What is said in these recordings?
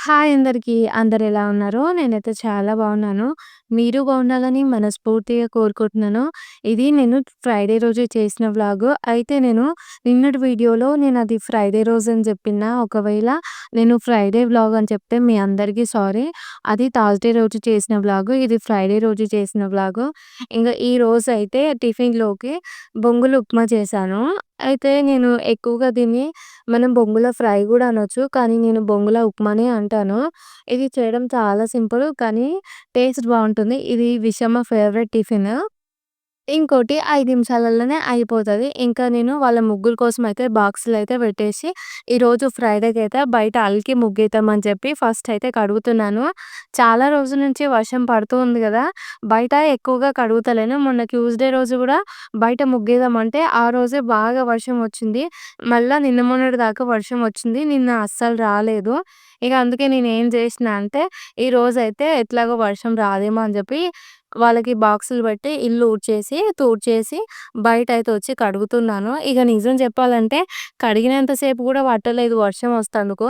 Hi అందరికీ. అందరు ఎలా ఉన్నారు? నేనైతే చాలా బాగున్నాను. మీరు బాగుండాలని మనస్ఫూర్తిగా కోరుకుంటున్నాను. ఇది నేను ఫ్రైడే రోజు చేసిన వ్లాగ్ అయితే నేను నిన్నటి వీడియోలో నేను అది ఫ్రైడే రోజు అని చెప్పిన. ఒకవేళ నేను ఫ్రైడే వ్లాగ్ అని చెప్తే మీ అందరికీ సారీ. అది థర్స్‌డే రోజు చేసిన వ్లాగ్ ఇది ఫ్రైడే రోజు చేసిన బ్లాగు ఇంకా ఈ రోజు అయితే టిఫిన్‌లోకి బొంగులు ఉప్మా చేశాను. అయితే నేను ఎక్కువగా దీన్ని మనం బొంగుల ఫ్రై గూడా అనొచ్చు. కానీ నేను బొంగుల ఉప్మానే అంటాను. ఇది చేయడం చాలా సింపుల్. కానీ టేస్ట్ బావుంటుంది. ఇది విషమ్మ ఫేవరెట్ టిఫిన్. ఇంకోటి 5 నిమిషాలలోనే అయిపోతది. ఇంకా నేను వాళ్ళ ముగ్గుల కోసం అయితే బాక్సులు అయితే పెట్టేసి ఈరోజు అయితే బయట అలికి ముగ్గేద్దామని చెప్పి ఫస్ట్ అయితే కడుగుతున్నాను. చాలా రోజుల నుంచి వర్షం పడుతూ ఉంది బయట ఎక్కువగా కడుగుతలేను. మొన్న ట్యూస్‌డే రోజు కూడా బయట ముగ్గేదామంటే ఆ రోజే బాగా వర్షం వచ్చింది. మళ్ళీ నిన్న మొన్నటి దాకా వర్షం వచ్చింది. నిన్న అస్సలు రాలేదు. ఇక అందుకే నేను ఏం చేసినా అంటే ఈ రోజైతే ఎట్లాగో వర్షం రాదేమో అని చెప్పి వాళ్ళకి బాక్సులు పెట్టి ఇల్లు ఊడ్చేసి, తూడ్చేసి బయట అయితే వచ్చి కడుగుతున్నాను. ఇక నిజం చెప్పాలంటే కడిగినంతసేపు కూడా పట్టలేదు వర్షం వస్తందుకు.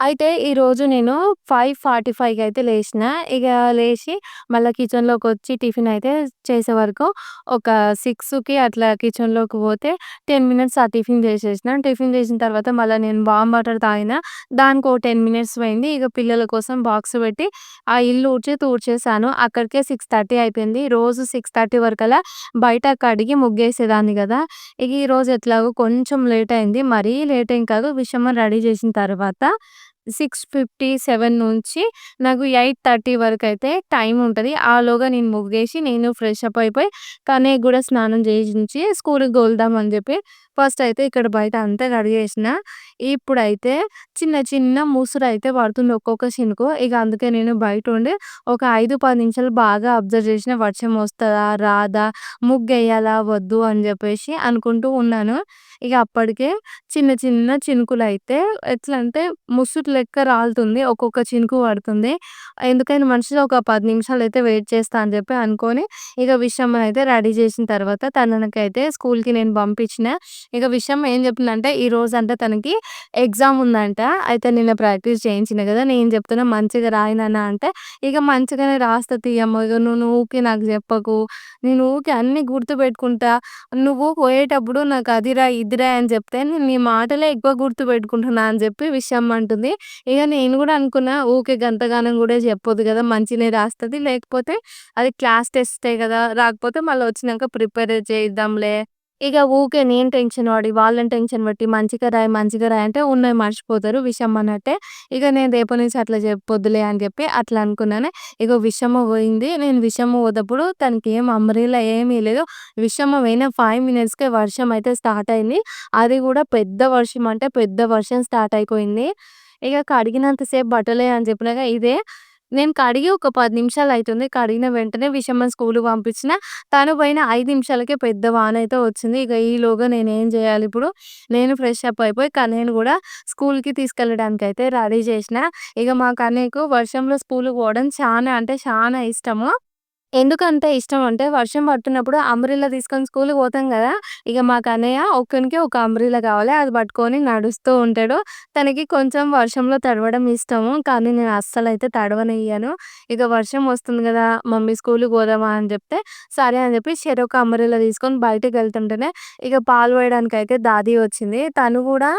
అయితే ఈరోజు నేను 5:45కి అయితే లేచిన. ఇక లేచి మళ్ళీ కిచెన్లోకి వచ్చి టిఫిన్ అయితే చేసే వరకు ఒక సిక్స్కి అట్లా కిచెన్‌లోకి పోతే 10 మినిట్స్ ఆ టిఫిన్ చేసేసిన. టిఫిన్ చేసిన తర్వాత మళ్ళీ నేను వామ్ వాటర్ తాగిన. దానికి ఒక టెన్ మినిట్స్ పోయింది. ఇక పిల్లల కోసం బాక్స్ పెట్టి ఆ ఇల్లు ఊడ్చి తూడ్చేసాను. అక్కడికే 6:30 అయిపోయింది. రోజు సిక్స్ థర్టీ వరకు అలా బయట కడిగి ముగ్గేసేదాన్ని కదా ఇక ఈరోజు ఎట్లాగో కొంచెం లేట్ అయింది. మరీ లేట్ ఏం కాదు. విషమ్మ రెడీ చేసిన తర్వాత 6:57 నుంచి నాకు ఎయిట్ థర్టీ వరకు అయితే టైం ఉంటుంది ఆలోగా నేను ముగ్గేసి నేను ఫ్రెష్ అప్ అయిపోయి కానీ కూడా స్నానం చేయించి స్కూల్కి వెళ్దామని అని చెప్పి ఫస్ట్ అయితే ఇక్కడ బయట అంతా కడిగేసిన. ఇప్పుడైతే చిన్న చిన్న ముసురు అయితే పడుతుంది ఒక్కొక్క చినుకు. ఇక అందుకే నేను బయట ఉండి ఒక 5, 10 నిమిషాలు బాగా అబ్జర్వ్ చేసిన వర్షం వస్తుందా రాదా? ముగ్గేయాలా? వద్దు అని చెప్పేసి అనుకుంటూ ఉన్నాను. ఇక అప్పటికే చిన్న చిన్న చినుకులు అయితే ఎట్లా ఎట్లంటే ముసురు లెక్క రాలుతుంది. ఒక్కొక్క చినుకు పడుతుంది. ఎందుకైనా మంచిది ఒక పది నిమిషాలు అయితే వెయిట్ చేస్తా అని చెప్పి అనుకొని ఇక విషమ్మనైతే రెడీ చేసిన తర్వాత తనకైతే స్కూల్‌కి నేను పంపించిన. ఇక విషయం ఏం చెప్పిందంటే ఈరోజంట తనకి ఎగ్జామ్ ఉందంట. అయితే నిన్న ప్రాక్టీస్ చేయించిన కదా నేను చెప్తున్నా మంచిగా రాయి అంటే, ఇక మంచిగానే రాస్తా తీయమ్మ. ఇక నువ్వు ఊకే నాకు చెప్పకు. నేను ఊకే అన్నీ గుర్తుపెట్టుకుంటా. నువ్వు పోయేటప్పుడు నాకు అదిరా, ఇదిరా అని చెప్తే నేను నీ మాటలే ఎక్కువ గుర్తు పెట్టుకుంటున్నా అని చెప్పి విషయం అంటుంది. ఇక నేను కూడా అనుకున్నా ఊకే గంతగానం కూడా చెప్పొద్దు కదా మంచిగనే రాస్తుంది లేకపోతే అది క్లాస్ టెస్టే కదా రాకపోతే మళ్ళీ వచ్చినాక ప్రిపేర్ చేయిద్దాంలే. ఇక ఊకే నేను టెన్షన్ పడి, వాళ్ళని టెన్షన్ పెట్టి మంచిగా రాయి, మంచిగా రాయి అంటే ఉన్నవి మర్చిపోతారు విషమ్మ అన్నట్టే. ఇక నేను రేపటి నుంచి అట్లా చెప్పొద్దులే అని చెప్పి అట్లా అనుకున్నాను. ఇగో విషమ్మ పోయింది. నేను విషమ్మ పోతప్పుడు తనకి ఏం అంబ్రెల్లా ఏమీ లేదు. విషమ్మ పోయిన ఫైవ్ మినిట్స్‌కే వర్షం అయితే స్టార్ట్ అయింది. అది కూడా పెద్ద వర్షం అంటే పెద్ద వర్షం స్టార్ట్ అయిపోయింది. ఇక కడిగినంత సేపు బట్టలే అని చెప్పినాక ఇదే. నేను కడిగి ఒక పది నిమిషాలు అవుతుంది కడిగిన వెంటనే విషమ్మ స్కూల్కి పంపించిన. తను పోయిన ఐదు నిమిషాలకే పెద్ద వాన అయితే వచ్చింది. ఇక ఈలోగా నేను ఏం చేయాలి ఇప్పుడు? నేను ఫ్రెష్ అప్ అయిపోయి కన్నయ్యను కూడా స్కూల్‌కి తీసుకెళ్ళడానికి అయితే రెడీ చేసిన. ఇక మా కన్నయ్యకు వర్షంలో స్కూల్కి పోవడం చాలా అంటే చాలా ఇష్టము. ఎందుకంత ఇష్టం అంటే వర్షం పడుతున్నప్పుడు అంబ్రెల్లా తీసుకొని స్కూల్కి పోతాం కదా ఇక మాకు అన్నయ్య ఒక్కనికే ఒక అంబ్రిల్లా కావాలి. అది పట్టుకొని నడుస్తూ ఉంటాడు. తనకి కొంచెం వర్షంలో తడవడం ఇష్టము. కానీ నేను అస్సలైతే తడవనియ్యను. ఇక వర్షం వస్తుంది కదా మమ్మీ స్కూల్కి పోదామా అని చెప్తే సరే అని చెప్పి చెరొక అంబ్రిల్లా తీసుకొని బయటకెళ్తుంటేనే ఇక పాలు పోయడానికి అయితే దాది వచ్చింది. తను కూడా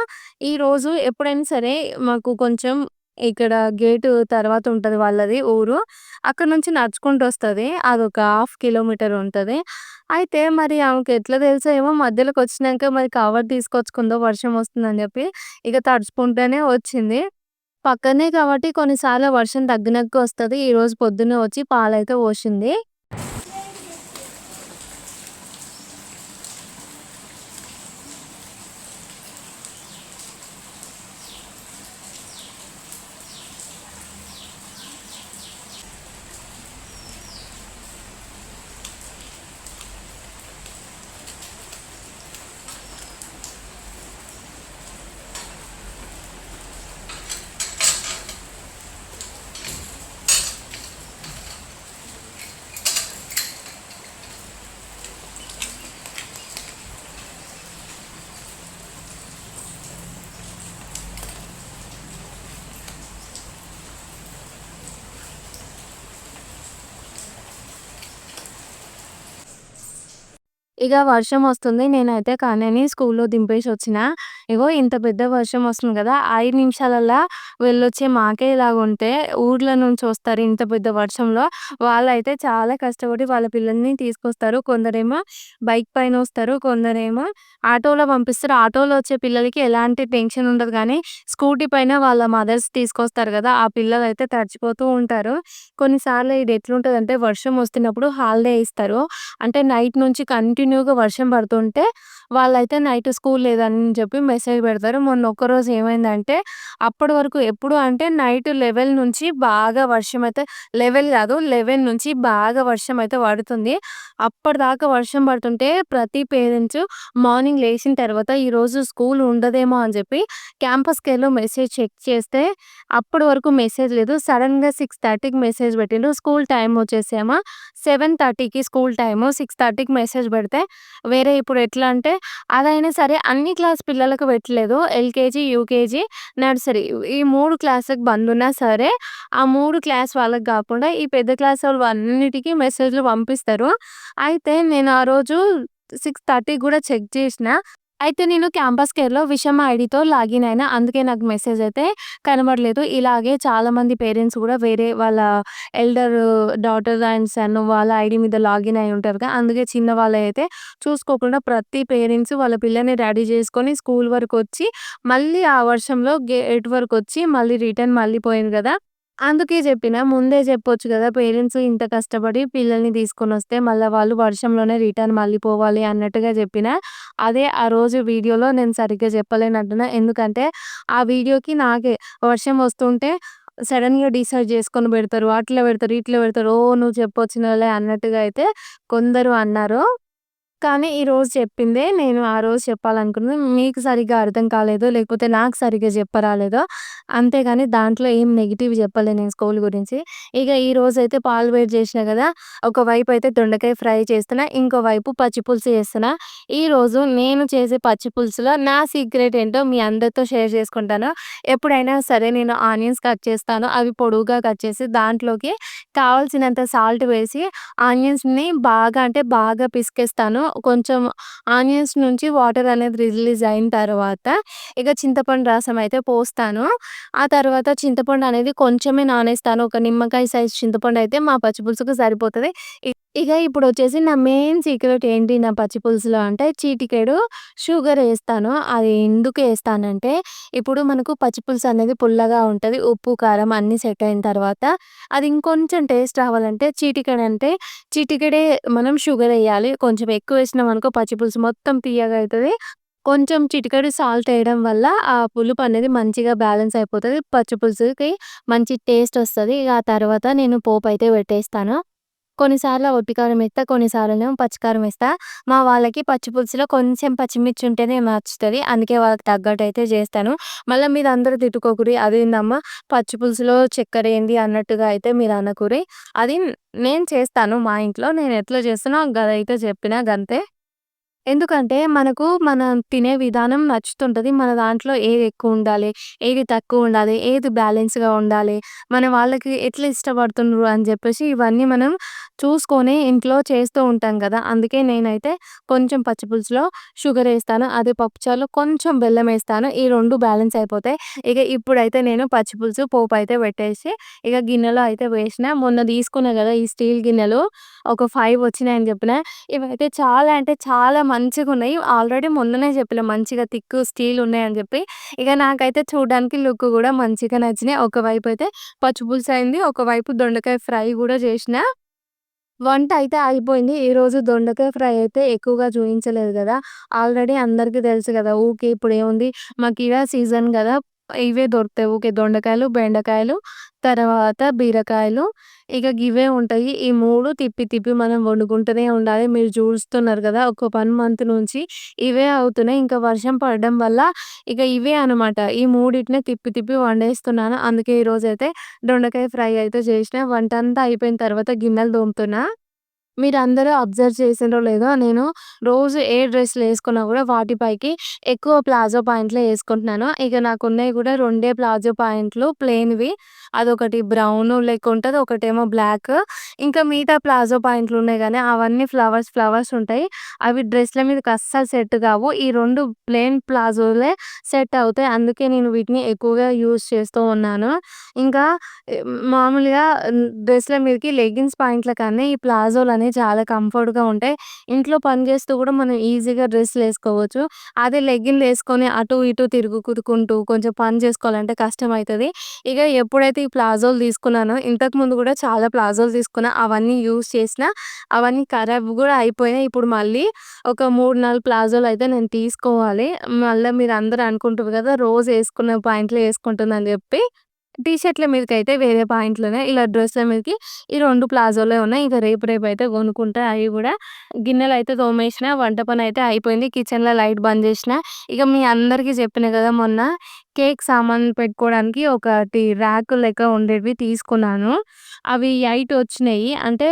ఈరోజు ఎప్పుడైనా సరే మాకు కొంచెం ఇక్కడ గేటు తర్వాత ఉంటుంది వాళ్ళది ఊరు. అక్కడి నుంచి నడుచుకుంటూ వస్తది. అదొక హాఫ్ కిలోమీటర్ ఉంటుంది అయితే మరి ఆమెకి ఎట్లా తెలుసో ఏమో మధ్యలోకి వచ్చినాక మరి కవర్ తీసుకొచ్చుకుందో వర్షం వస్తుందని చెప్పి ఇక తడుచుకుంటూనే వచ్చింది. పక్కనే కాబట్టి కొన్నిసార్లు వర్షం తగ్గినంక వస్తుంది ఈరోజు పొద్దున్నే వచ్చి పాలైతే పోసింది. ఇక వర్షం వస్తుంది. నేనైతే కన్నయ్యని స్కూల్‌లో దింపేసి వచ్చిన ఇగో ఇంత పెద్ద వర్షం వస్తుంది కదా ఐదు నిమిషాలల్లా వెళ్ళొచ్చే మాకే ఇలాగుంటే ఊర్ల నుంచి వస్తారు ఇంత పెద్ద వర్షంలో. వాళ్ళైతే చాలా కష్టపడి వాళ్ళ పిల్లల్ని తీసుకొస్తారు. కొందరేమో బైక్ పైన వస్తారు. కొందరేమో ఆటోలో పంపిస్తారు. ఆటోలో వచ్చే పిల్లలకి ఎలాంటి టెన్షన్ ఉండదు కానీ స్కూటీ పైన వాళ్ళ మదర్స్ తీసుకొస్తారు కదా ఆ పిల్లలు అయితే తడిచిపోతూ ఉంటారు. కొన్నిసార్లు ఇది ఎట్లుంటుందంటే వర్షం వస్తున్నప్పుడు హాలిడే ఇస్తారు. అంటే నైట్ నుంచి కంటిన్యూగా వర్షం పడుతుంటే వాళ్ళైతే నైట్ స్కూల్ లేదని చెప్పి మెసేజ్ పెడతారు. మొన్న ఒక్కరోజు ఏమైందంటే అప్పటి వరకు ఎప్పుడు అంటే నైట్ 11 నుంచి బాగా వర్షం అయితే లెవెల్ కాదు లెవెన్ నుంచి బాగా వర్షం అయితే పడుతుంది. అప్పటిదాకా వర్షం పడుతుంటే ప్రతి పేరెంట్స్ మార్నింగ్ లేచిన తర్వాత ఈరోజు స్కూల్ ఉండదేమో అని చెప్పి క్యాంపస్ కేర్‌లో మెసేజ్ చెక్ చేస్తే అప్పటి వరకు మెసేజ్ లేదు. సడన్గా సిక్స్ థర్టీకి మెసేజ్ పెట్టిండ్రు. స్కూల్ టైం వచ్చేసేమో 7:30కి స్కూల్ టైము. 6:30కి మెసేజ్ పెడితే వేరే ఇప్పుడు ఎట్లా అంటే అదైనా సరే అన్ని క్లాస్ పిల్లలకు పెట్టలేదు. ఎల్‌కేజీ, యూకేజీ, నర్సరీ ఈ 3 క్లాస్‌లకి బంద్ ఉన్నా సరే ఆ మూడు క్లాస్ వాళ్ళకి కాకుండా ఈ పెద్ద క్లాస్ వాళ్ళు అన్నిటికీ మెసేజ్‌లు పంపిస్తారు. అయితే నేను ఆ రోజు సిక్స్ థర్టీకి కూడా చెక్ చేసిన. అయితే నేను క్యాంపస్ కేర్‌లో విషమ ఐడితో లాగిన్ అయినా. అందుకే నాకు మెసేజ్ అయితే కనబడలేదు. ఇలాగే చాలామంది పేరెంట్స్ కూడా వేరే వాళ్ళ ఎల్డర్ డాటర్ అండ్ సన్ వాళ్ళ ఐడి మీద లాగిన్ అయి ఉంటారు కదా అందుకే చిన్న వాళ్ళైతే చూసుకోకుండా ప్రతి పేరెంట్స్ వాళ్ళ పిల్లల్ని రెడీ చేసుకొని స్కూల్ వరకు వచ్చి మళ్ళీ ఆ వర్షంలో గేట్ వరకు వచ్చి మళ్ళీ రిటర్న్ మళ్ళీ పోయింది కదా అందుకే చెప్పిన. ముందే చెప్పొచ్చు కదా పేరెంట్స్ ఇంత కష్టపడి పిల్లల్ని తీసుకొని వస్తే మళ్ళీ వాళ్ళు వర్షంలోనే రిటర్న్ మళ్ళీ పోవాలి అన్నట్టుగా చెప్పిన. అదే ఆ రోజు వీడియోలో నేను సరిగ్గా చెప్పలేనంటున్నా ఎందుకంటే ఆ వీడియోకి నాకే వర్షం వస్తుంటే సడన్గా డిసైడ్ చేసుకొని పెడతారు. అట్లా పెడతారు, ఇట్లా పెడతారు. ఓ నువ్వు చెప్పొచ్చినలే అన్నట్టుగా అయితే కొందరు అన్నారు. కానీ ఈరోజు చెప్పిందే నేను ఆ రోజు చెప్పాలనుకున్నది. మీకు సరిగ్గా అర్థం కాలేదో, లేకపోతే నాకు సరిగ్గా చెప్పరాలేదో అంతేగాని దాంట్లో ఏం నెగిటివ్ చెప్పలే నేను స్కూల్ గురించి. ఇక ఈరోజైతే పాలు వేడి చేసిన కదా ఒకవైపు అయితే దొండకాయ ఫ్రై చేస్తున్నా. ఇంకోవైపు పచ్చి పులుసు చేస్తున్నా. ఈరోజు నేను చేసే పచ్చి పులుసులో నా సీక్రెట్ ఏంటో మీ అందరితో షేర్ చేసుకుంటాను. ఎప్పుడైనా సరే నేను ఆనియన్స్ కట్ చేస్తాను. అవి పొడువుగా కట్ చేసి దాంట్లోకి కావాల్సినంత సాల్ట్ వేసి ఆనియన్స్‌ని బాగా అంటే బాగా పిసికేస్తాను. కొంచెం ఆనియన్స్ నుంచి వాటర్ అనేది రిలీజ్ అయిన తర్వాత ఇక చింతపండు రసం అయితే పోస్తాను. ఆ తర్వాత చింతపండు అనేది కొంచెమే నానేస్తాను. ఒక నిమ్మకాయ సైజ్ చింతపండు అయితే మా పచ్చిపులుసుకు సరిపోతుంది ఇక ఇప్పుడు వచ్చేసి నా మెయిన్ సీక్రెట్ ఏంటి నా పచ్చిపులుసులో అంటే చీటికేడు షుగర్ వేస్తాను అది ఎందుకు వేస్తానంటే ఇప్పుడు మనకు పచ్చిపులుసు అనేది పుల్లగా ఉంటుంది ఉప్పు, కారం అన్నీ సెట్ అయిన తర్వాత అది ఇంకొంచెం టేస్ట్ రావాలంటే చిటికెడు అంటే చీటికేడే మనం షుగర్ వేయాలి కొంచెం ఎక్కువ వేసినామనుకో పచ్చి పులుసు మొత్తం తియ్యగా అవుతుంది కొంచెం చిటికడు సాల్ట్ వేయడం వల్ల ఆ పులుపు అనేది మంచిగా బ్యాలెన్స్ అయిపోతుంది. పచ్చి పులుసుకి మంచి టేస్ట్ వస్తుంది. ఇక ఆ తర్వాత నేను పోపు అయితే పెట్టేస్తాను. కొన్నిసార్లు ఒట్టి వేస్తా కొన్నిసార్లు ఏమో పచ్చికారం మా వాళ్ళకి పచ్చి పులుసులో కొంచెం పచ్చిమిర్చి ఉంటేనే నచ్చుతుంది అందుకే వాళ్ళకి తగ్గట్టు అయితే చేస్తాను. మళ్ళా మీరందరూ తిట్టుకోకూరి అదేందమ్మా పచ్చి పులుసులో చక్కెర ఏంది అన్నట్టుగా అయితే మీరు అనకూరి అది నేను చేస్తాను మా ఇంట్లో. నేను ఎట్లా చేస్తానో గదైతే చెప్పిన గంతే. ఎందుకంటే మనకు మనం తినే విధానం నచ్చుతుంటుంది మన దాంట్లో ఏది ఎక్కువ ఉండాలి, ఏది తక్కువ ఉండాలి, ఏది బ్యాలెన్స్‌గా ఉండాలి, మన వాళ్ళకి ఎట్లా ఇష్టపడుతుండ్రు అని చెప్పేసి ఇవన్నీ మనం చూసుకొని ఇంట్లో చేస్తూ ఉంటాం కదా అందుకే నేనైతే కొంచెం పచ్చి పులుసులో షుగర్ వేస్తాను అదే పప్పుచారులో కొంచెం బెల్లం వేస్తాను ఈ రెండు బ్యాలెన్స్ అయిపోతాయి. ఇక ఇప్పుడైతే నేను పచ్చి పులుసు అయితే పెట్టేసి ఇక గిన్నెలో అయితే వేసిన. మొన్న తీసుకున్నా కదా ఈ స్టీల్ గిన్నెలు ఒక ఫైవ్ వచ్చినాయని చెప్పిన. ఇవైతే చాలా అంటే చాలా మంచిగా ఉన్నాయి ఆల్రెడీ మొన్ననే చెప్పలే మంచిగా థిక్ స్టీల్ ఉన్నాయని చెప్పి. ఇక నాకైతే చూడడానికి లుక్ కూడా మంచిగా నచ్చినాయి. ఒకవైపు అయితే పచ్చి పులుసు అయింది. ఒకవైపు దొండకాయ ఫ్రై కూడా చేసిన. వంట అయితే అయిపోయింది. ఈరోజు దొండకాయ ఫ్రై అయితే ఎక్కువగా చూపించలేదు కదా ఆల్రెడీ అందరికీ తెలుసు కదా ఊకే మాకు ఇక సీజన్ కదా ఇవే దొరుకుతాయి. ఊకే దొండకాయలు, బెండకాయలు, తర్వాత బీరకాయలు ఇక గివే ఉంటాయి. ఈ మూడు తిప్పి తిప్పి మనం వండుకుంటూనే ఉండాలి. మీరు చూస్తున్నారు కదా ఒక వన్ మంత్ నుంచి ఇవే అవుతున్నాయి. ఇంకా వర్షం పడడం వల్ల ఇక ఇవే అనమాట. ఈ మూడింటినే తిప్పి తిప్పి వండేస్తున్నాను. అందుకే ఈరోజైతే దొండకాయ ఫ్రై అయితే చేసిన. వంటంతా అయిపోయిన తర్వాత గిన్నెలు తోముతున్నా. మీరందరూ అబ్జర్వ్ చేసిండ్రో లేదో నేను రోజు ఏ డ్రెస్సులు వేసుకున్నా కూడా వాటి పైకి ఎక్కువ ప్లాజో పాయింట్లే వేసుకుంటున్నాను ఇక నాకున్నయి కూడా రెండే ప్లాజో పాయింట్లు ప్లెయిన్‌వి. అదొకటి బ్రౌను లెక్క ఉంటుంది ఒకటేమో బ్లాక్. ఇంకా మిగతా ప్లాజో పాయింట్లు ఉన్నాయి కానీ అవన్నీ ఫ్లవర్స్, ఫ్లవర్స్ ఉంటాయి. అవి డ్రెస్‌ల మీదకి అస్సలు సెట్ కావు. ఈ రెండు ప్లెయిన్ ప్లాజోలే సెట్ అవుతాయి. అందుకే నేను వీటిని ఎక్కువగా యూజ్ చేస్తూ ఉన్నాను. ఇంకా మామూలుగా డ్రెస్‌ల మీదకి లెగ్గిన్స్ పాయింట్ల కన్నా ఈ ప్లాజోలు అనేవి చాలా కంఫర్ట్‌గా ఉంటాయి. ఇంట్లో పని చేస్తూ కూడా మనం ఈజీగా డ్రెస్సులేసుకోవచ్చు. అదే లెగ్గిన్‌లేసుకొని అటు ఇటు తిరుగుకుంటూ కొంచెం పని చేసుకోవాలంటే కష్టమైతది. ఇక ఎప్పుడైతే ఈ ప్లాజోలు ఇంతకు ఇంతకుముందు కూడా చాలా ప్లాజోలు తీసుకున్నా. అవన్నీ యూజ్ చేసిన అవన్నీ ఖరాబ్ కూడా అయిపోయినాయి ఇప్పుడు మళ్ళీ ఒక మూడు నాలుగు ప్లాజోలు అయితే నేను తీసుకోవాలి. మళ్ళీ మీరు అందరూ అనుకుంటారు కదా! రోజు వేసుకున్న పాయింట్లు వేసుకుంటుందని చెప్పి. టీ షర్ట్‌ల మీదకి అయితే వేరే పాయింట్లోనే ఇలా డ్రెస్‌ల మీదకి ఈ రెండు ప్లాజోలే ఉన్నాయి. ఇంకా రేపు రేపు అయితే కొనుక్కుంటా అవి కూడా. గిన్నెలు అయితే తోమేసిన, వంట పని అయితే అయిపోయింది. కిచెన్‌లో లైట్ బంద్ చేసిన. ఇక మీ అందరికీ చెప్పిన కదా! మొన్న కేక్ సామాన్ పెట్టుకోవడానికి ఒకటి ర్యాక్ లెక్క ఉండేవి తీసుకున్నాను. అవి ఎయిట్ వచ్చినాయి. అంటే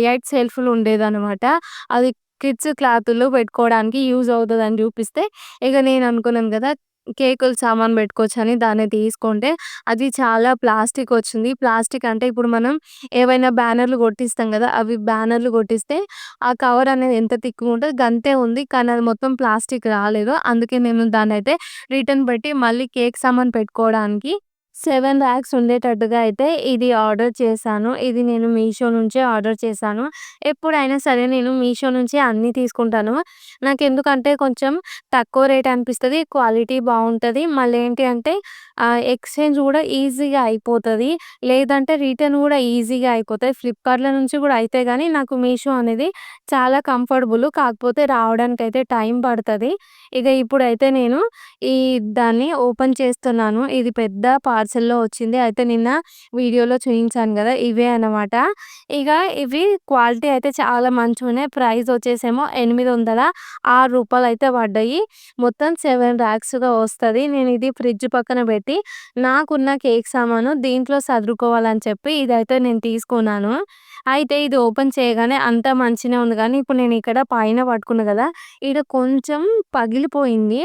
ఎయిట్ 8 సెల్ఫ్‌లు ఉండేదనమాట. అది కిడ్స్ క్లాతులు పెట్టుకోవడానికి యూజ్ అవుతుందని చూపిస్తే, ఇక నేను అనుకున్నాను కదా! కేకులు సామాను పెట్టుకోవచ్చని దాన్ని తీసుకుంటే, అది చాలా ప్లాస్టిక్ వచ్చింది. ప్లాస్టిక్ అంటే ఇప్పుడు మనం ఏవైనా బ్యానర్‌లు కొట్టిస్తాం కదా! అవి బ్యానర్‌లు కొట్టిస్తే ఆ కవర్ అనేది ఎంత తిక్కుగా ఉంటదో గంతే ఉంది. కానీ అది మొత్తం ప్లాస్టిక్ రాలేదు. అందుకే నేను దాన్నయితే రిటర్న్ పెట్టి మళ్ళీ కేక్ సామాను పెట్టుకోవడానికి సెవెన్ ర్యాక్స్ ఉండేటట్టుగా అయితే ఇది ఆర్డర్ చేశాను. ఇది నేను మీషో నుంచే ఆర్డర్ చేశాను. ఎప్పుడైనా సరే నేను మీషో నుంచే అన్నీ తీసుకుంటాను. నాకు ఎందుకంటే కొంచెం తక్కువ రేట్ అనిపిస్తుంది క్వాలిటీ బాగుంటుంది మళ్ళీ ఏంటి అంటే ఎక్స్‌చేంజ్ కూడా ఈజీగా అయిపోతుంది లేదంటే రిటర్న్ కూడా ఈజీగా అయిపోతుంది ఫ్లిప్‌కార్ట్‌లో నుంచి కూడా అయితే కానీ నాకు మీషో అనేది చాలా కంఫర్టబుల్. కాకపోతే రావడానికి అయితే టైం పడుతుంది ఇక ఇప్పుడైతే నేను ఈ దాన్ని ఓపెన్ చేస్తున్నాను. ఇది పెద్ద పార్సెల్‌లో వచ్చింది. అయితే నిన్న వీడియోలో చూయించాను కదా! ఇవే అన్నమాట. ఇక ఇవి క్వాలిటీ అయితే చాలా మంచిగా ఉన్నాయి ప్రైస్ వచ్చేసేమో ఎనిమిది వందల ఆరు రూపాయలు అయితే పడ్డాయి. మొత్తం సెవెన్ ర్యాక్స్‌గా వస్తుంది నేను ఇది ఫ్రిడ్జ్ పక్కన పెట్టి, నాకున్న కేక్ సామాను దీంట్లో సదురుకోవాలని చెప్పి ఇదైతే నేను తీసుకున్నాను. అయితే ఇది ఓపెన్ చేయగానే అంతా మంచిగానే ఉంది కానీ, ఇప్పుడు నేను ఇక్కడ పైన పట్టుకున్నా కదా! ఈడ కొంచెం పగిలిపోయింది.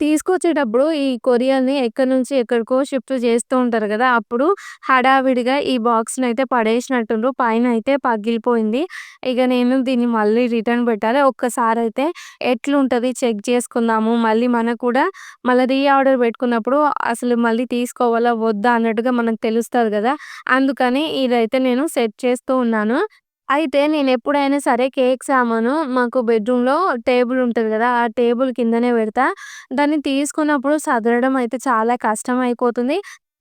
తీసుకొచ్చేటప్పుడు ఈ కొరియర్‌ని ఎక్కడి నుంచి ఎక్కడికో షిఫ్ట్ చేస్తూ ఉంటారు కదా! అప్పుడు హడావిడిగా ఈ బాక్స్ని అయితే పడేసినట్టుండ్రు. పైన అయితే పగిలిపోయింది. ఇక నేను దీన్ని మళ్ళీ రిటర్న్ పెట్టాలి. ఒక్కసారి అయితే ఎట్లుంటుంది చెక్ చేసుకుందాము. మళ్ళీ మనకు కూడా మళ్ళీ రీ ఆర్డర్ పెట్టుకున్నప్పుడు అసలు మళ్ళీ తీసుకోవాలా? వద్దా? అన్నట్టుగా మనకు తెలుస్తుంది కదా! అందుకని ఇదైతే నేను సెట్ చేస్తూ ఉన్నాను. అయితే నేనెప్పుడైనా సరే కేక్ సామాను మాకు బెడ్‌రూమ్‌లో టేబుల్ ఉంటది కదా! ఆ టేబుల్ కిందనే పెడతా. దాన్ని తీసుకున్నప్పుడు సదరడం అయితే చాలా కష్టం అయిపోతుంది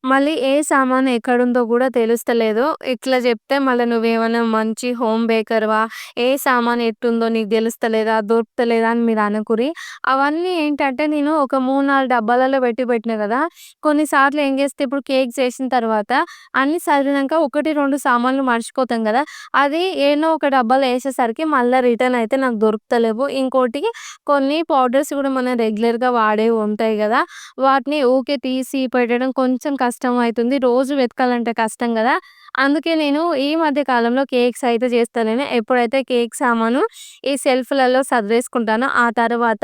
మళ్ళీ ఏ సామాను ఎక్కడుందో కూడా తెలుస్తలేదు. ఇట్లా చెప్తే మళ్ళీ నువ్వేమైనా మంచి హోమ్ బేకర్‌వా? ఏ సామాను ఎట్టుందో నీకు తెలుస్తలేదా? దొరుకుతలేదా? అని మీరు అనుకుర్రి. అవన్నీ ఏంటంటే నేను ఒక 3, 4 డబ్బాలలో పెట్టి పెట్టిన కదా! కొన్నిసార్లు ఏం చేస్తే ఇప్పుడు కేక్ చేసిన తర్వాత అన్ని సర్దినాక ఒకటి రెండు సామాన్లు మర్చిపోతాం కదా! అది ఏదో ఒక డబ్బాలో వేసేసరికి మళ్ళీ రిటర్న్ అయితే నాకు దొరుకుతలేవు. ఇంకోటి కొన్ని పౌడర్స్ కూడా మనం రెగ్యులర్‌గా వాడేవి ఉంటాయి కదా! వాటిని ఊకే తీసి పెట్టడం కొంచెం కష్టం కష్టం అవుతుంది రోజు వెతకాలంటే కష్టం కదా! అందుకే నేను ఈ మధ్య కాలంలో కేక్స్ అయితే చేస్తలేను. ఎప్పుడైతే కేక్ సామాను ఈ సెల్ఫ్‌లలో సదిరేసుకుంటానో, ఆ తర్వాత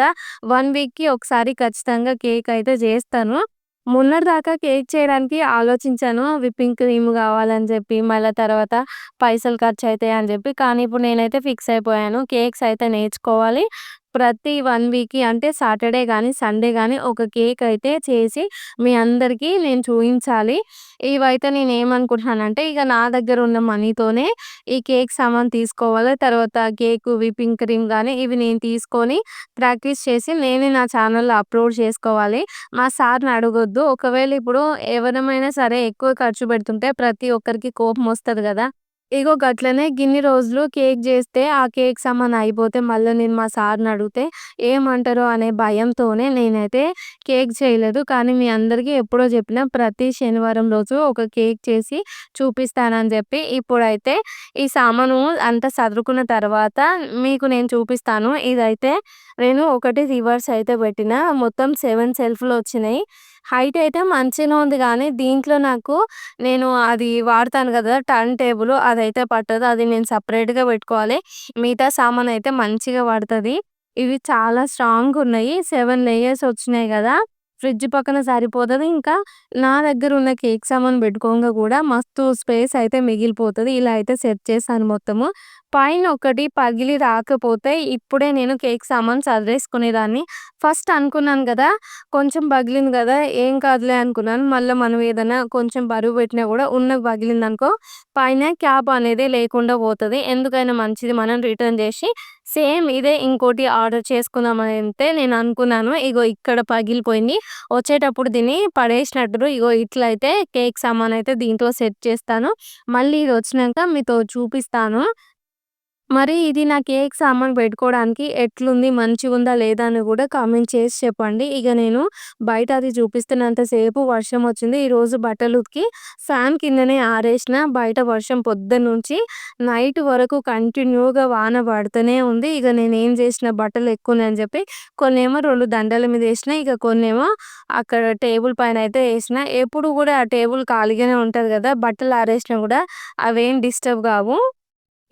వన్ వీక్‌కి ఒకసారి ఖచ్చితంగా కేక్ అయితే చేస్తాను. మొన్నటిదాకా కేక్ చేయడానికి ఆలోచించాను. విప్పింగ్ క్రీమ్ కావాలని చెప్పి, మళ్ళీ తర్వాత పైసలు ఖర్చయితాయి అని చెప్పి. కానీ ఇప్పుడు నేనైతే ఫిక్స్ అయిపోయాను. కేక్స్ అయితే నేర్చుకోవాలి. ప్రతి వన్ వీక్‌కి అంటే సాటర్‌డే కానీ సండే కానీ ఒక కేక్ అయితే చేసి మీ అందరికీ నేను చూపించాలి ఇవైతే నేను ఏమనుకుంటున్నాను అంటే ఇక నా దగ్గర ఉన్న మనీతోనే ఈ కేక్ సామాన్ తీసుకోవాలి. తర్వాత కేకు, విపింగ్ క్రీమ్ కానీ ఇవి నేను తీసుకొని ప్రాక్టీస్ చేసి నేనే నా ఛానల్లో అప్‌లోడ్ చేసుకోవాలి. మా సార్‌ని అడగొద్దు. ఒకవేళ ఇప్పుడు ఎవరమైనా సరే ఎక్కువ ఖర్చు పెడుతుంటే ప్రతి ఒక్కరికి కోపం వస్తుంది కదా! ఇగో గట్లనే గిన్ని రోజులు కేక్ చేస్తే ఆ కేక్ సామాను అయిపోతే మళ్ళీ నేను మా సార్‌ని అడిగితే ఏమంటారో అనే భయంతోనే నేనైతే కేక్ చేయలేదు. కానీ మీ అందరికీ ఎప్పుడో చెప్పిన ప్రతి శనివారం రోజు ఒక కేక్ చేసి చూపిస్తానని చెప్పి. ఇప్పుడైతే ఈ సామాను అంతా సదురుకున్న తర్వాత మీకు నేను చూపిస్తాను. ఇదైతే నేను ఒకటి రివర్స్ అయితే పెట్టిన. మొత్తం సెవెన్ సెల్ఫ్‌లు వచ్చినాయి. హైట్ అయితే మంచిగానే ఉంది కానీ, దీంట్లో నాకు నేను అది వాడతాను కదా! టర్న్ టేబుల్ అదైతే పట్టదు. అది నేను సపరేట్గా పెట్టుకోవాలి. మిగతా సామాను అయితే మంచిగా పడుతుంది ఇవి చాలా స్ట్రాంగ్‌గున్నాయి. 7 లేయర్స్ వచ్చినాయి కదా! ఫ్రిడ్జ్ పక్కన సరిపోతుంది ఇంకా నా దగ్గర ఉన్న కేక్ సామాను పెట్టుకోంగా కూడా మస్తు స్పేస్ అయితే మిగిలిపోతుంది ఇలా అయితే సెట్ చేశాను మొత్తము. పైన ఒకటి పగిలి రాకపోతే ఇప్పుడే నేను కేక్ సామాన్ సదిరేసుకునేదాన్ని. ఫస్ట్ అనుకున్నాను కదా కొంచెం పగిలింది కదా ఏం కాదులే అనుకున్నాను. మళ్ళీ మనం ఏదైనా కొంచెం బరువు పెట్టినా కూడా ఉన్న పగిలింది పగిలిందనుకో పైన క్యాప్ అనేది లేకుండా పోతుంది ఎందుకైనా మంచిది మనం రిటర్న్ చేసి సేమ్ ఇదే ఇంకోటి ఆర్డర్ చేసుకుందామని అయితే నేను అనుకున్నాను. ఇగో ఇక్కడ పగిలిపోయింది. వచ్చేటప్పుడు దీన్ని పడేసినట్టు ఇగో ఇట్లయితే కేక్ సామాన్ అయితే దీంట్లో సెట్ చేస్తాను. మళ్ళీ ఇది వచ్చినాక మీతో చూపిస్తాను. మరి ఇది నా కేక్ సామాను పెట్టుకోవడానికి ఎట్లుంది? మంచిగుందా? లేదా? అని కూడా కామెంట్ చేసి చెప్పండి. ఇక నేను బయట అది చూపిస్తున్నంతసేపు వర్షం వచ్చింది. ఈరోజు బట్టలు ఉతికి ఫ్యాన్ కిందనే ఆరేసిన. బయట వర్షం పొద్దున్నుంచి నైట్ వరకు కంటిన్యూగా వాన పడుతూనే ఉంది. ఇక నేను ఏం చేసిన బట్టలు ఎక్కువని చెప్పి కొన్నేమో రెండు దండల మీద వేసిన ఇక కొన్నేమో అక్కడ టేబుల్ పైన అయితే వేసిన ఎప్పుడు కూడా ఆ టేబుల్ ఖాళీగానే ఉంటుంది కదా బట్టలు ఆరేసినా కూడా అవేం డిస్టర్బ్ కావు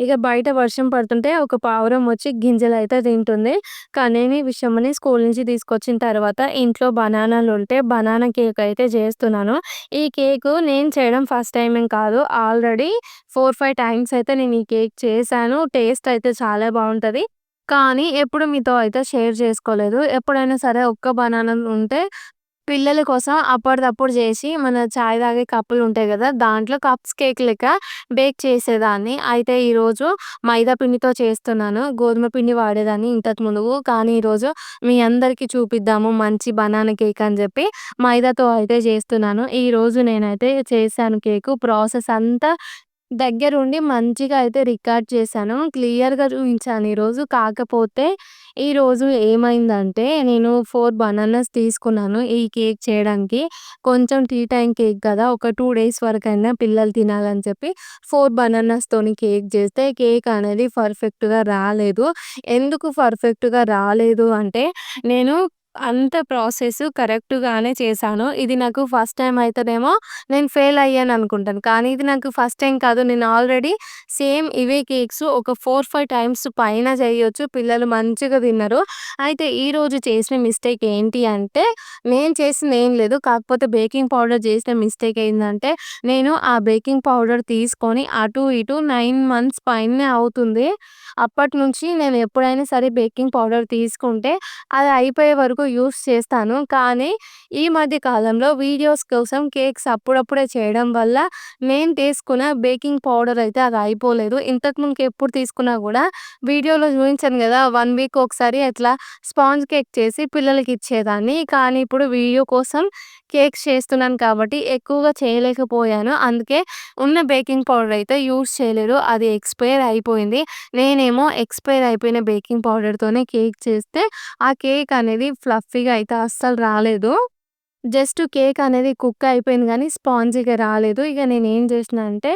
ఇక బయట వర్షం పడుతుంటే ఒక పావురం వచ్చి గింజలు అయితే తింటుంది. కానీ విషయమని స్కూల్ నుంచి తీసుకొచ్చిన తర్వాత ఇంట్లో బనానాలు ఉంటే బనానా కేక్ అయితే చేస్తున్నాను. ఈ కేకు నేను చేయడం ఫస్ట్ టైం ఏం కాదు. ఆల్రెడీ 4, 5 టైమ్స్ అయితే నేను ఈ కేక్ చేశాను. టేస్ట్ అయితే చాలా బాగుంటుంది కానీ ఎప్పుడు మీతో అయితే షేర్ చేసుకోలేదు. ఎప్పుడైనా సరే ఒక్క బనానా ఉంటే పిల్లల కోసం అప్పటిదప్పుడు చేసి మన చాయ్ తాగే కప్పులు ఉంటాయి కదా దాంట్లో కప్స్ కేక్ లెక్క బేక్ చేసేదాన్ని. అయితే ఈరోజు మైదా పిండితో చేస్తున్నాను. గోధుమ పిండి వాడేదాన్ని ఇంతకు ముందు. కానీ ఈరోజు మీ అందరికీ చూపిద్దాము మంచి బనానా కేక్ అని చెప్పి మైదాతో అయితే చేస్తున్నాను. ఈరోజు నేనైతే చేశాను కేకు. ప్రాసెస్ అంతా దగ్గరుండి మంచిగా అయితే రికార్డ్ చేశాను. క్లియర్‌గా చూయించాను ఈరోజు. కాకపోతే ఈరోజు ఏమైందంటే నేను 4 బనానాస్ తీసుకున్నాను ఈ కేక్ చేయడానికి. కొంచెం టీ టైమ్ కేక్ కదా ఒక 2 డేస్ వరకైనా పిల్లలు తినాలని చెప్పి 4 బనానాస్‌తోని కేక్ చేస్తే కేక్ అనేది పర్ఫెక్ట్‌గా రాలేదు. ఎందుకు పర్ఫెక్ట్‌గా రాలేదు అంటే నేను అంత ప్రాసెస్ కరెక్ట్‌గానే చేశాను. ఇది నాకు ఫస్ట్ టైమ్ అయితేనేమో నేను ఫెయిల్ అయ్యాను అనుకుంటాను. కానీ ఇది నాకు ఫస్ట్ టైమ్ కాదు. నేను ఆల్రెడీ సేమ్ ఇవే కేక్స్ ఒక 4, 5 టైమ్స్ పైన చేయొచ్చు. పిల్లలు మంచిగా తిన్నారు. అయితే ఈరోజు చేసిన మిస్టేక్ ఏంటి అంటే నేను చేసింది ఏం లేదు. కాకపోతే బేకింగ్ పౌడర్ చేసిన మిస్టేక్ ఏందంటే నేను ఆ బేకింగ్ పౌడర్ తీసుకొని అటు ఇటు 9 మంత్స్ పైనే అవుతుంది. అప్పటినుంచి నేను ఎప్పుడైనా సరే బేకింగ్ పౌడర్ తీసుకుంటే అది అయిపోయే వరకు యూస్ చేస్తాను. కానీ ఈ మధ్య కాలంలో వీడియోస్ కోసం కేక్స్ అప్పుడప్పుడే చేయడం వల్ల నేను తీసుకున్న బేకింగ్ పౌడర్ అయితే అది అయిపోలేదు. ఇంతకుముందుకు ఎప్పుడు తీసుకున్నా కూడా వీడియోలో చూపించాను కదా వన్ వీక్ ఒకసారి అట్లా స్పాంజ్ కేక్ చేసి పిల్లలకి ఇచ్చేదాన్ని. కానీ ఇప్పుడు వీడియో కోసం కేక్స్ చేస్తున్నాను కాబట్టి ఎక్కువగా చేయలేకపోయాను. అందుకే ఉన్న బేకింగ్ పౌడర్ అయితే యూస్ చేయలేదు. అది ఎక్స్‌పైర్ అయిపోయింది. నేనేమో ఎక్స్‌పైర్ అయిపోయిన బేకింగ్ పౌడర్‌తోనే కేక్ చేస్తే ఆ కేక్ అనేది ఫ్లఫీగా అయితే అస్సలు రాలేదు. జస్ట్ కేక్ అనేది కుక్ అయిపోయింది కానీ స్పాంజీగా రాలేదు. ఇక నేను ఏం చేసినా అంటే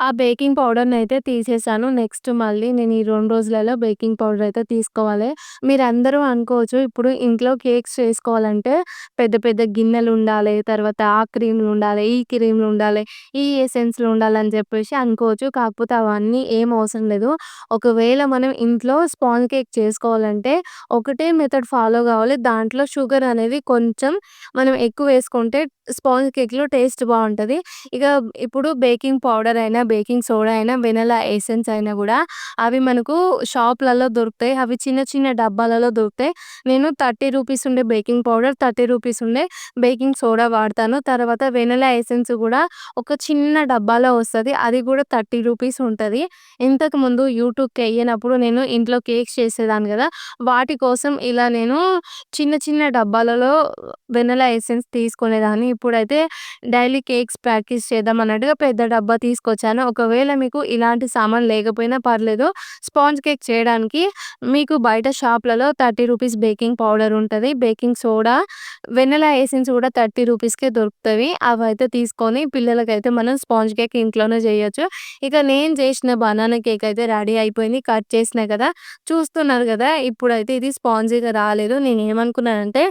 ఆ బేకింగ్ పౌడర్ని అయితే తీసేసాను. నెక్స్ట్ మళ్ళీ నేను ఈ 2 రోజులలో బేకింగ్ పౌడర్ అయితే తీసుకోవాలి. మీరందరూ అనుకోవచ్చు ఇప్పుడు ఇంట్లో కేక్స్ చేసుకోవాలంటే పెద్ద పెద్ద గిన్నెలుండాలి. తర్వాత ఆ క్రీమ్‌లుండాలి. ఈ క్రీమ్‌లుండాలి. ఈ ఎసెన్స్‌లు ఉండాలని చెప్పేసి అనుకోవచ్చు. కాకపోతే అవన్నీ ఏం అవసరం లేదు. ఒకవేళ మనం ఇంట్లో స్పాంజ్ కేక్ చేసుకోవాలంటే ఒకటే మెథడ్ ఫాలో కావాలి. దాంట్లో షుగర్ అనేది కొంచెం మనం ఎక్కువ వేసుకుంటే స్పాంజ్ కేక్‌లో టేస్ట్ బావుంటది. ఇక ఇప్పుడు బేకింగ్ పౌడర్ అయినా, బేకింగ్ సోడా అయినా, వెనలా ఎసెన్స్ అయినా కూడా అవి మనకు షాప్‌లలో దొరుకుతాయి. అవి చిన్న చిన్న డబ్బాలలో దొరుకుతాయి. నేను 30 రూపీస్ ఉండే బేకింగ్ పౌడర్, 30 రూపీస్ ఉండే బేకింగ్ సోడా వాడతాను. తర్వాత వెనిల్లా ఎసెన్స్ కూడా ఒక చిన్న డబ్బాలో వస్తుంది అది కూడా థర్టీ రూపీస్ ఉంటది. ఇంతకుముందు యూట్యూబ్‌కి ఎయ్యనప్పుడు నేను ఇంట్లో కేక్స్ చేసేదాన్ని కదా వాటి కోసం ఇలా నేను చిన్న చిన్న డబ్బాలలో వెనిల్లా ఎసెన్స్ తీసుకునేదాన్ని. ఇప్పుడైతే డైలీ కేక్స్ ప్రాక్టీస్ చేద్దాం అన్నట్టుగా పెద్ద డబ్బా తీసుకొచ్చాను. ఒకవేళ మీకు ఇలాంటి సామాన్ లేకపోయినా పర్లేదు. స్పాంజ్ కేక్ చేయడానికి మీకు బయట షాప్‌లలో 30 రూపీస్ బేకింగ్ పౌడర్ ఉంటది. బేకింగ్ సోడా, వెనిల్లా ఎసెన్స్ కూడా థర్టీ రూపీస్‌కే అవి అయితే తీసుకొని పిల్లలకైతే మనం స్పాంజ్ కేక్ ఇంట్లోనే చేయొచ్చు. ఇక నేను చేసిన బనానా కేక్ అయితే రెడీ అయిపోయింది. కట్ చేసిన కదా! చూస్తున్నారు కదా ఇప్పుడైతే ఇది స్పాంజీగా రాలేదు. నేను ఏమనుకున్నానంటే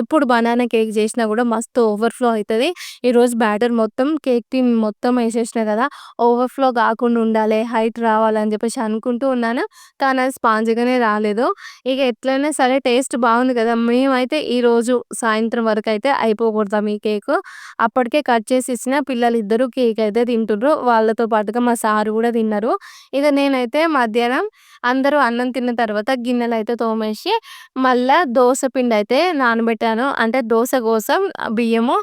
ఎప్పుడు బనానా కేక్ చేసినా కూడా మస్తు ఓవర్‌ఫ్లో అవుతుంది ఈరోజు బ్యాటర్ మొత్తం కేక్ టీమ్ మొత్తం వేసేసిన కదా ఓవర్‌ఫ్లో కాకుండా ఉండాలి. హైట్ రావాలని చెప్పేసి అనుకుంటూ ఉన్నాను. కానీ అది స్పాంజ్‌గానే రాలేదు. ఇక ఎట్లైనా సరే టేస్ట్ బాగుంది కదా మేమైతే ఈరోజు సాయంత్రం వరకైతే అయిపోకూడదాం ఈ కేకు. అప్పటికే కట్ చేసి ఇచ్చిన పిల్లలు ఇద్దరు కేక్ అయితే తింటుండ్రు. వాళ్ళతో పాటుగా మా సారు కూడా తిన్నారు. ఇక నేనైతే మధ్యాహ్నం అందరూ అన్నం తిన్న తర్వాత గిన్నెలు అయితే తోమేసి మళ్ళీ దోశ పిండి అయితే నానబెట్టాను. అంటే దోశ కోసం బియ్యము,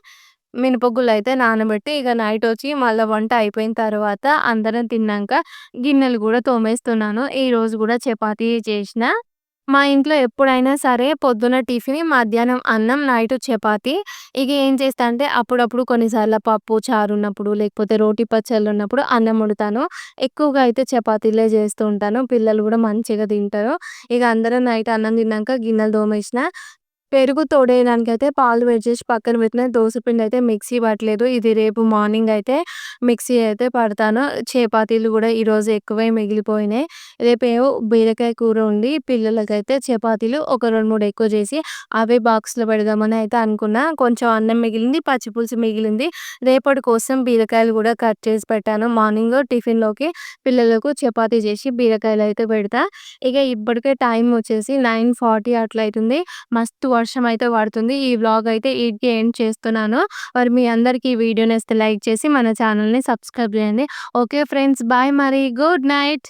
మినపగుళ్ళయితే నానబెట్టి ఇక నైట్ వచ్చి మళ్ళీ వంట అయిపోయిన తర్వాత అందరం తిన్నాక గిన్నెలు కూడా తోమేస్తున్నాను. ఈరోజు కూడా చపాతీ చేసిన. మా ఇంట్లో ఎప్పుడైనా సరే పొద్దున టిఫిన్, మధ్యాహ్నం అన్నం, నైట్ చపాతి ఇక ఏం చేస్తా అంటే అప్పుడప్పుడు కొన్నిసార్లు పప్పు, చారు ఉన్నప్పుడు లేకపోతే రోటి పచ్చళ్ళున్నప్పుడు అన్నం వండుతాను. ఎక్కువగా అయితే చపాతీలే చేస్తూ ఉంటాను. పిల్లలు కూడా మంచిగా తింటారు. ఇక అందరం నైట్ అన్నం తిన్నాక గిన్నెలు తోమేసిన. పెరుగు తోడేయడానికి అయితే పాలు వేడి చేసి పక్కన పెట్టిన. దోస పిండయితే మిక్సీ పట్టలేదు. ఇది రేపు మార్నింగ్ అయితే మిక్సీ అయితే పడతాను. చపాతీలు కూడా ఈరోజు ఎక్కువే మిగిలిపోయినాయి. రేపేమో బీరకాయ కూర ఉండి పిల్లలకైతే చపాతీలు ఒక 2, 3 ఎక్కువ చేసి అవే బాక్స్‌లో పెడదామని అయితే అనుకున్నా. కొంచెం అన్నం మిగిలింది. పచ్చిపులుసు మిగిలింది. రేపటి కోసం బీరకాయలు కూడా కట్ చేసి పెట్టాను. మార్నింగ్ టిఫిన్‌లోకి పిల్లలకు చపాతీ చేసి బీరకాయలు అయితే పెడతా. ఇక ఇప్పటికే టైం వచ్చేసి 9:40 అట్లా అవుతుంది మస్తు వర్షం అయితే పడుతుంది. ఈ వ్లాగ్ అయితే ఈ ఎండ్ చేస్తున్నాను. మరి మీ అందరికీ ఈ వీడియో లైక్ చేసి మన ఛానల్ని సబ్స్క్రైబ్ చేయండి. ఓకే ఫ్రెండ్స్ బాయ్ మరి. Good night.